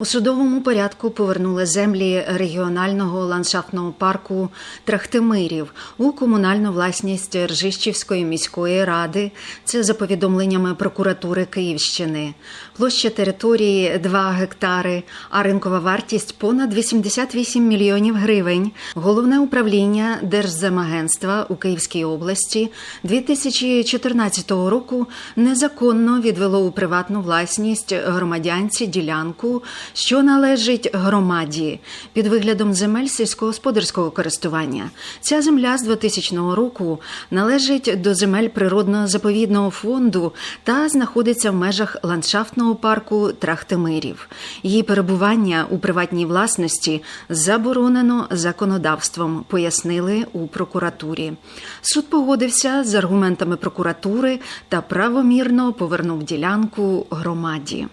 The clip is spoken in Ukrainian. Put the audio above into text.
У судовому порядку повернули землі регіонального ландшафтного парку Трахтимирів у комунальну власність Ржищівської міської ради. Це за повідомленнями прокуратури Київщини. Площа території 2 гектари, а ринкова вартість понад 88 мільйонів гривень. Головне управління Держземагентства у Київській області 2014 року незаконно відвело у приватну власність громадянці ділянку що належить громаді під виглядом земель сільськогосподарського користування. Ця земля з 2000 року належить до земель природно-заповідного фонду та знаходиться в межах ландшафтного парку Трахтимирів. Її перебування у приватній власності заборонено законодавством, пояснили у прокуратурі. Суд погодився з аргументами прокуратури та правомірно повернув ділянку громаді.